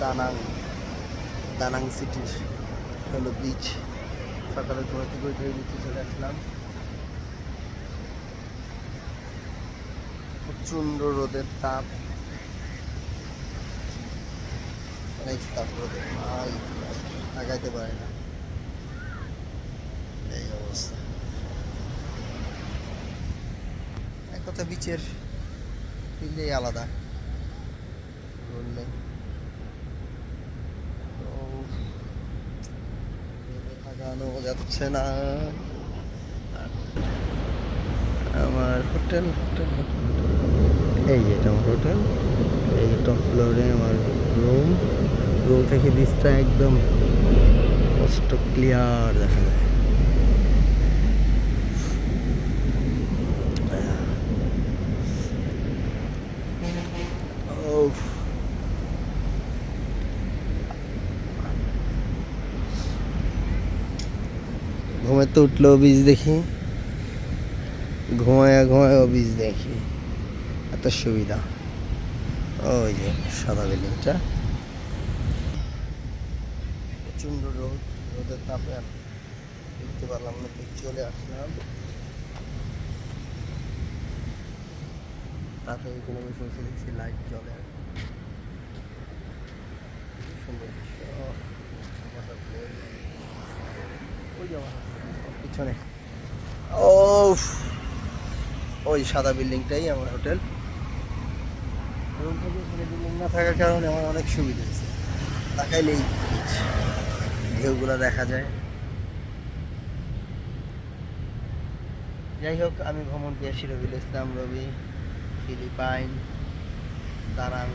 দানাং দানাং সিটির হলো বিচ সকালে ঘুরে থেকে উঠে নিচে চলে আসলাম। প্রচণ্ড রোদের তাপ। অনেক তাপ রোদের আগাইতে পারে না। এই অবস্থা। এক কথা বিচের ফিল্ডেই আলাদা। বললে তো রোদে যাচ্ছে না। আমার হোটেল হোটেল এই যে এটা আমার হোটেল, এই টপ ফ্লোরে আমার রুম রুম থেকে বিচটা একদম স্পষ্ট ক্লিয়ার দেখা যায় Oh. ঘুমাতে উঠলেও বীজ দেখি। ঘুমায় ঘুমায় বীজ দেখি। এত সুবিধা। ওই যে সাদা বিল্ডিংটা। প্রচণ্ড রোদ। রোদের তাপে আর দেখতে পারলাম না চলে আসলাম। রাতে কোনো বসে দেখছি লাইট জ্বলে। সুন্দর দৃশ্য। ওই যে আমার পিছনে। ও ওই সাদা বিল্ডিংটাই আমার হোটেল। বিল্ডিং না থাকার কারণে আমার অনেক সুবিধা হয়েছে। তাকাইলেই ঢেউগুলো দেখা যায়। যাই হোক আমি ভ্রমণ পেয়েছি রবিউল ইসলাম রবি ফিলিপাইন দারাং